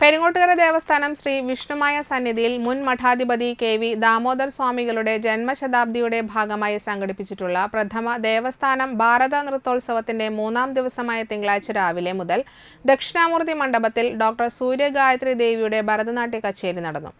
പെരിങ്ങോട്ടുകര ദേവസ്ഥാനം ശ്രീ വിഷ്ണുമായ സന്നിധിയിൽ മുൻ മഠാധിപതി K V Damodar സ്വാമികളുടെ ജന്മശതാബ്ദിയുടെ ഭാഗമായി സംഘടിപ്പിച്ചിട്ടുള്ള പ്രഥമ ദേവസ്ഥാനം ഭാരത നൃത്തോത്സവത്തിന്റെ മൂന്നാം ദിവസമായ തിങ്കളാഴ്ച രാവിലെ മുതൽ ദക്ഷിണാമൂർത്തി മണ്ഡപത്തിൽ ഡോക്ടർ സൂര്യഗായത്രി ദേവിയുടെ ഭരതനാട്യ കച്ചേരി നടന്നു.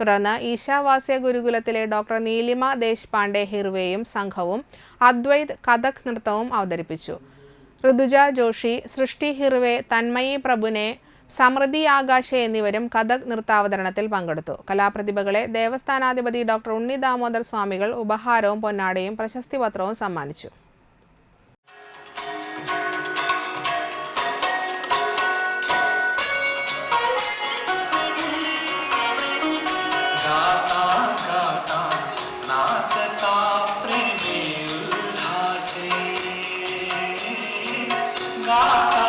തുടർന്ന് ഈശാവാസ്യ ഗുരുകുലത്തിലെ ഡോക്ടർ നീലിമ ദേശ്പാണ്ഡെ ഹിർവേയും സംഘവും അദ്വൈത് കഥക് നൃത്തവും അവതരിപ്പിച്ചു. ഋതുജ ജോഷി സൃഷ്ടി ഹിർവേ തന്മയി പ്രഭുനെ സമൃദ്ധി ആകാശ എന്നിവരും കഥക് നൃത്താവതരണത്തിൽ പങ്കെടുത്തു. കലാപ്രതിഭകളെ ദേവസ്ഥാനാധിപതി ഡോക്ടർ ഉണ്ണി ദാമോദർ സ്വാമികൾ ഉപഹാരവും പൊന്നാടയും പ്രശസ്തി പത്രവും സമ്മാനിച്ചു. God.